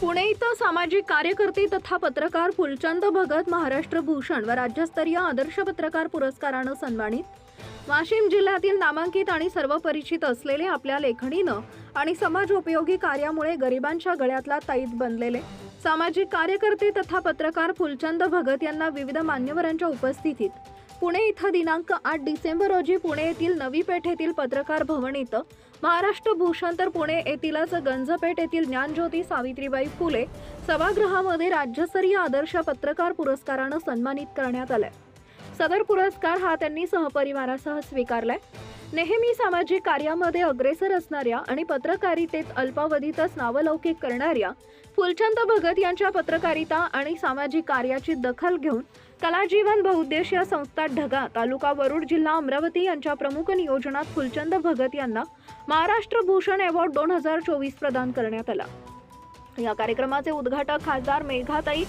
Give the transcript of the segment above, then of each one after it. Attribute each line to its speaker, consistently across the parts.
Speaker 1: पुणे इथं सामाजिक कार्यकर्ते तथा पत्रकार फुलचंद भगत महाराष्ट्र भूषण व राज्यस्तरीय आदर्श पत्रकार पुरस्कारानं सन्मानित. वाशिम जिल्ह्यातील नामांकित आणि सर्व परिचित असलेले आपल्या लेखणीनं आणि समाज उपयोगी कार्यामुळे गरिबांच्या गळ्यातला ताईत बनलेले. सामाजिक कार्यकर्ते तथा पत्रकार फुलचंद भगत यांना विविध मान्यवरांच्या उपस्थितीत पुणे इथं दिनांक आठ डिसेंबर रोजी पुणे येथील नवी पेठ येथील पत्रकार भवन इथं महाराष्ट्र भूषण तर पुणे येथीलच गंजपेठ येथील ज्ञानज्योती सावित्रीबाई फुले सभागृहामध्ये राज्यस्तरीय आदर्श पत्रकार पुरस्कारानं सन्मानित करण्यात आलाय. सदर पुरस्कार हा त्यांनी सहपरिवारासह स्वीकारलाय. नेहमी सामाजिक कार्यामध्ये अग्रेसर असणाऱ्या आणि पत्रकारितेत अल्पावधीतच नावलौकिक करणाऱ्या फुलचंद भगत यांच्या पत्रकारिता आणि सामाजिक कार्याची दखल घेऊन कलाजीवन बहुउद्देशीय संस्था ढगा तालुका वरुड जिल्हा अमरावती यांच्या प्रमुख नियोजनात फुलचंद भगत यांना महाराष्ट्र भूषण अवॉर्ड दोन हजार चोवीस प्रदान करण्यात आला. या कार्यक्रमाचे उद्घाटक खासदार मेघाताई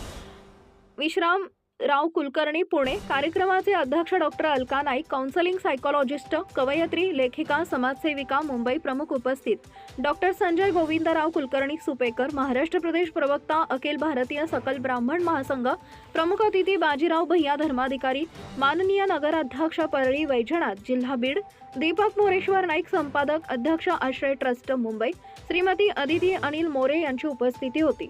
Speaker 1: विश्राम राव कुलकर्णी पुणे. कार्यक्रमाचे अध्यक्ष doctor Alka Naik counselling psychologist कवयत्री लेखिका समाजसेविका मुंबई प्रमुख उपस्थित. डॉक्टर संजय गोविंदराव कुलकर्णी सुपेकर महाराष्ट्र प्रदेश प्रवक्ता अखिल भारतीय सकल ब्राह्मण महासंघ प्रमुख अतिथी बाजीराव भैया धर्माधिकारी माननीय नगराध्यक्ष परळी वैजनाथ जिल्हा बीड दीपक मोरेश्वर नाईक संपादक अध्यक्ष आश्रय ट्रस्ट मुंबई श्रीमती अदिती अनिल मोरे यांची उपस्थिती होती.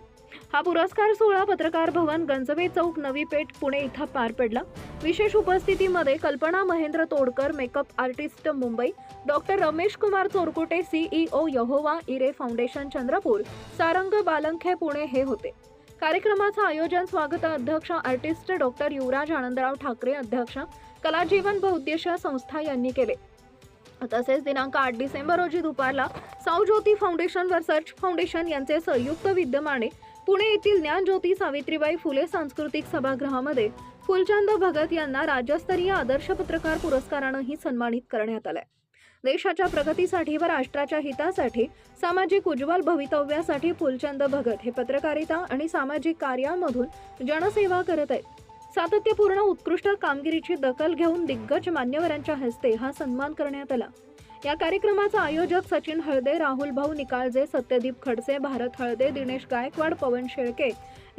Speaker 1: हा पुरस्कार सोहळा पत्रकार भवन गंजवे चौक नवी पेठ पुणे इथं पार पडला. विशेष उपस्थितीमध्ये Kalpana Mahendra Todkar makeup artist Mumbai doctor Ramesh Kumar Chorkute CEO Jehovah Jireh foundation Chandrapur Sarang Balankhe Pune हे होते. कार्यक्रमाचं आयोजन स्वागत अध्यक्ष आर्टिस्ट डॉक्टर युवराज आनंदराव ठाकरे अध्यक्ष कलाजीवन बहुउद्देशीय संस्था यांनी केले. तसेच दिनांक आठ डिसेंबर रोजी दुपारला सावज्योती फाउंडेशन व सर्च फाउंडेशन यांचे संयुक्त विद्यमाने पुणे येथील ज्ञानज्योती सावित्रीबाई फुले सांस्कृतिक सभागृहामध्ये फुलचंद भगत यांना राज्यस्तरीय आदर्श पत्रकार पुरस्कारानंही सन्मानित करण्यात आलंय. देशाच्या प्रगतीसाठी व राष्ट्राच्या हितासाठी सामाजिक उज्ज्वल भवितव्यासाठी फुलचंद भगत हे पत्रकारिता आणि सामाजिक कार्यामधून जनसेवा करत आहेत. सातत्यपूर्ण उत्कृष्ट कामगिरीची दखल घेऊन दिग्गज मान्यवरांच्या हस्ते हा सन्मान करण्यात आला. या कार्यक्रमाचा आयोजक सचिन हळदे राहुल भाऊ निकाळजे सत्यदीप खडसे भारत हळदे दिनेश गायकवाड पवन शेळके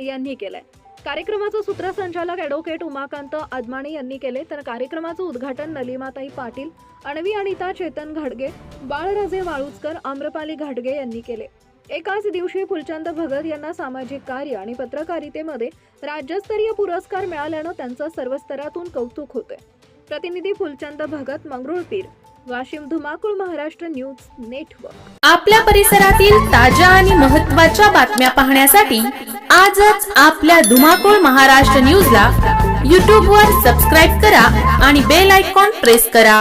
Speaker 1: यांनी केलंय. कार्यक्रमाचं सूत्रसंचालक ॲडव्होकेट उमाकांत आदमाणी यांनी केले. तर कार्यक्रमाचं उद्घाटन नलिमाताई पाटील अणवी अनिता चेतन घाडगे बाळराजे वाळुजकर आम्रपाली घाडगे यांनी केले. एकाच दिवशी फुलचंद भगत यांना सामाजिक कार्य आणि पत्रकारितेमध्ये राज्यस्तरीय पुरस्कार मिळाल्यानं त्यांचं सर्व स्तरातून कौतुक होतंय. प्रतिनिधी फुलचंद भगत मंगरुळपीर. वाशिम धुमाकूळ महाराष्ट्र न्यूज नेटवर्क.
Speaker 2: आपल्या परिसरातील ताज्या आणि महत्त्वाच्या बातम्या पाहण्यासाठी आजच आपल्या धुमाकूळ महाराष्ट्र न्यूजला यूट्यूबवर सबस्क्राईब करा आणि बेल आयकॉन प्रेस करा.